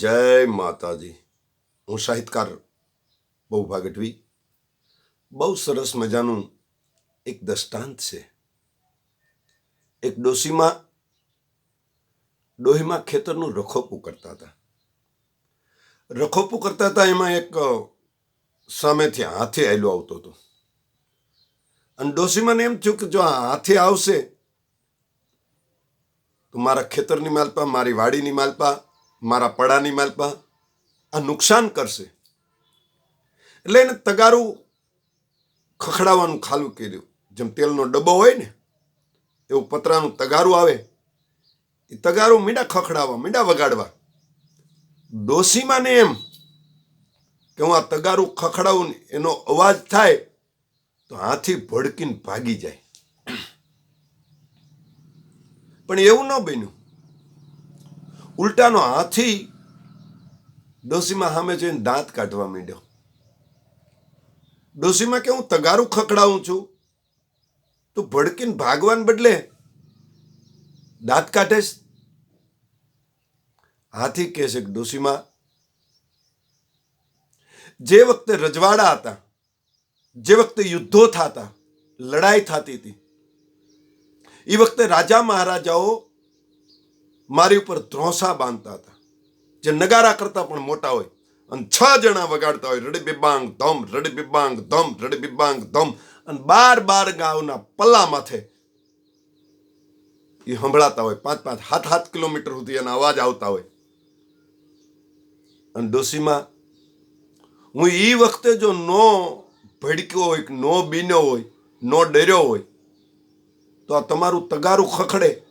જય માતાજી. હું સાહિત્યકાર બહુભા ગઢવી બહુ સરસ મજાનું એક દ્રષ્ટાંત છે. એક ડોશીમાં, ડોહીમાં ખેતરનું રખોપું કરતા હતા. રખોપું કરતા હતા એમાં એક સામેથી હાથે આયલો આવતો હતો. અને ડોશીમાને એમ થયું કે જો આ હાથે આવશે, તો મારા ખેતરની માલપા, મારી વાડીની માલપા મારા પડાની માલમાં આ નુકસાન કરશે. એટલે એને તગારું ખખડાવવાનું ખાલું કર્યું. જેમ તેલનો ડબ્બો હોય ને, એવું પતરાનું તગારું આવે, એ તગારું મીંડા ખખડાવવા, મીંડા વગાડવા. ડોસીમાને એમ કે હું આ તગારું ખખડાવું ને એનો અવાજ થાય, તો હાથી ભડકીને ભાગી જાય. પણ એવું ન બન્યું. ઉલટાનો હાથી ડોસીમાં સામે જોઈને દાંત કાઢવા માંડ્યો. ડોસીમાં કે હું તગારું ખખડાવું છું? તું ભડકીને ભાગવાન બદલે દાંત કાઢેશ? હાથી કહે છે ડોસીમાં, જે વખતે રજવાડા હતા, જે વખતે યુદ્ધો થતા, લડાઈ થતી હતી એ વખતે રાજા મહારાજાઓ મારી ઉપર ધ્રોસા બાંધતા હતા. જે નગારા કરતા પણ મોટા હોય. અને છ જણા વગાડતા હોય. રડી બિબાંગ ધમ, રડી બિબાંગ ધમ, રડી બિબાંગ ધમ. અને બાર બાર ગાવના પલ્લા માથે એ સંભળાતા હોય. પાંચ પાંચ, સાત સાત કિલોમીટર સુધી એના અવાજ આવતા હોય. અને ડોસીમાં હું એ વખતે જો નો ભડક્યો હોય નો બીન્યો હોય, નો ડર્યો હોય, તો આ તમારું તગારું ખખડે.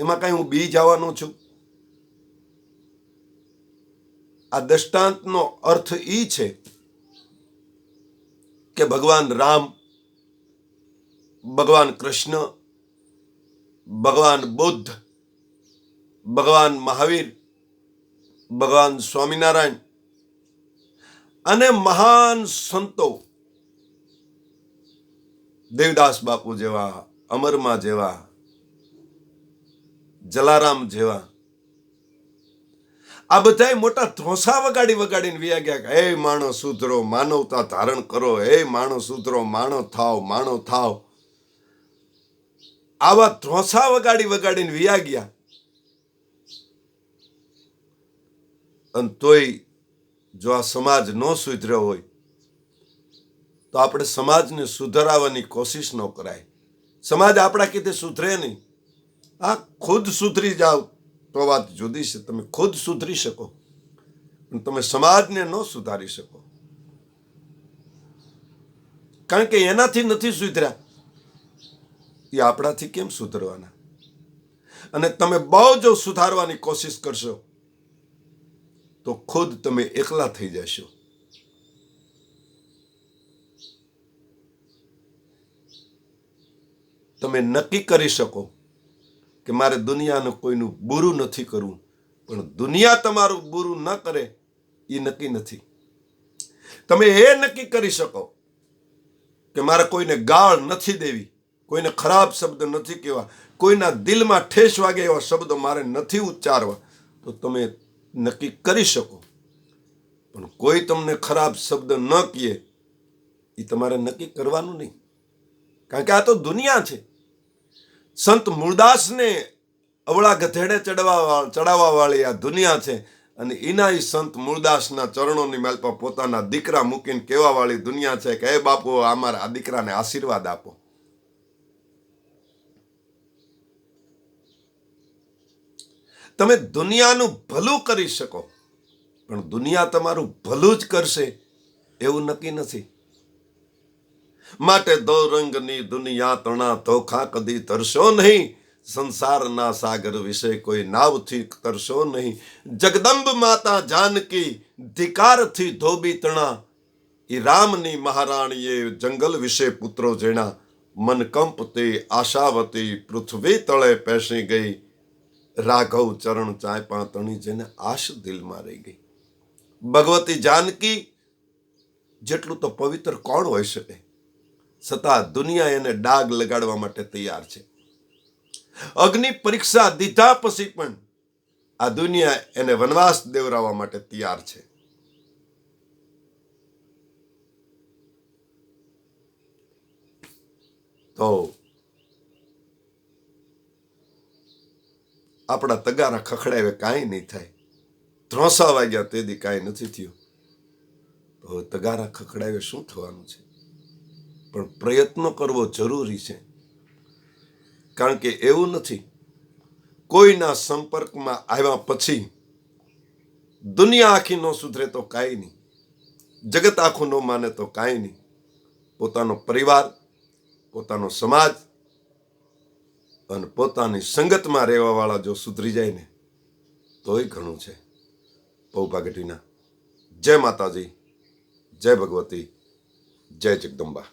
એમાં કાંઈ હું બી જવાનો છું? આ દ્રષ્ટાંતનો અર્થ એ છે કે ભગવાન રામ, ભગવાન કૃષ્ણ, ભગવાન બુદ્ધ, ભગવાન મહાવીર, ભગવાન સ્વામિનારાયણ અને મહાન સંતો દેવદાસ બાપુ જેવા, અમરમાં જેવા જલારામ જેવા. આ બધાય મોટા ધોસા વગાડી વગાડીને વ્યા ગયા હે માણો સુધરો માનવતા ધારણ કરો, હે માણો સુધરો માણો થાવ માણો થાવ. આવા ધ્રોસા વગાડી વગાડીને વ્યા ગયા. અને તોય જો આ સમાજ ન સુધર્યો હોય, તો આપણે સમાજને સુધરાવવાની કોશિશ ન કરાય. સમાજ આપણા કીધે સુધરે નહીં. આ ખુદ સુધરી જાઓ. તો વાત જુદી છે. તમે ખુદ સુધરી શકો. તમે સમાજને ન સુધારી શકો. કારણ કે એનાથી નથી સુધર્યા. એ આપણાથી કેમ સુધરવાના? અને તમે બહુ જો સુધારવાની કોશિશ કરશો, તો ખુદ તમે એકલા થઈ જશો. તમે નક્કી કરી શકો કે મારે દુનિયાનું કોઈનું બુરું નથી કરવું. પણ દુનિયા તમારું બુરું ન કરે એ નક્કી નથી. તમે એ નક્કી કરી શકો કે મારે કોઈને ગાળ નથી દેવી, કોઈને ખરાબ શબ્દ નથી કહેવા, કોઈના દિલમાં ઠેસ વાગે એવા શબ્દો મારે નથી ઉચ્ચારવા. તો તમે નક્કી કરી શકો. પણ કોઈ તમને ખરાબ શબ્દ ન કહે એ તમારે નક્કી કરવાનું નહીં. કારણ કે આ તો દુનિયા છે. સંત મૂળદાસને અવળા ગધેડે ચડવા ચડાવવા વાળી આ દુનિયા છે અને એના સંત મૂળદાસના ચરણોની માલપા પોતાના દીકરા મૂકીને કહેવા વાળી દુનિયા છે કે એ બાપુ અમારા આ દીકરાને આશીર્વાદ આપો. તમે દુનિયાનું ભલું કરી શકો, પણ દુનિયા તમારું ભલું જ કરશે એવું નક્કી નથી. માટે દોરંગની દુનિયા તણા ધોખા કદી તરશો નહીં. સંસારના સાગર વિશે કોઈ નાવથી તરશો નહીં. જગદંબ માતા જાનકી ધિકારથી ધોબી તણા. એ રામની મહારાણીએ જંગલ વિશે પુત્રો જેણા મનકંપતી આશાવતી પૃથ્વી તળે પેસી ગઈ. રાઘવ ચરણ ચાંપા તણી જેને આશ દિલમાં રહી ગઈ. ભગવતી જાનકી, જેટલું તો પવિત્ર કોણ હોઈ શકે? છતાં દુનિયા એને ડાગ લગાડવા માટે તૈયાર છે. અગ્નિ પરીક્ષા દીધા પછી પણ આ દુનિયા એને વનવાસ દેવરાવવા માટે તૈયાર છે. તો આપણા તગારા ખખડાવે કાંઈ નહીં થાય. ત્રોસા વાગ્યા તેથી કાંઈ નથી થયું. તો તગારા ખખડાવે શું થવાનું છે? પણ પ્રયત્નો કરવો જરૂરી છે. કારણ કે એવું નથી. કોઈના સંપર્કમાં આવ્યા પછી દુનિયા આખી ન સુધરે તો કાંઈ નહીં. જગત આખું ન માને તો કાંઈ નહીં. પોતાનો પરિવાર, પોતાનો સમાજ અને પોતાની સંગતમાં રહેવાવાળા જો સુધરી જાય ને, તોય ઘણું છે. પૌભાગઢીના જય માતાજી. જય ભગવતી. જય જગદંબા.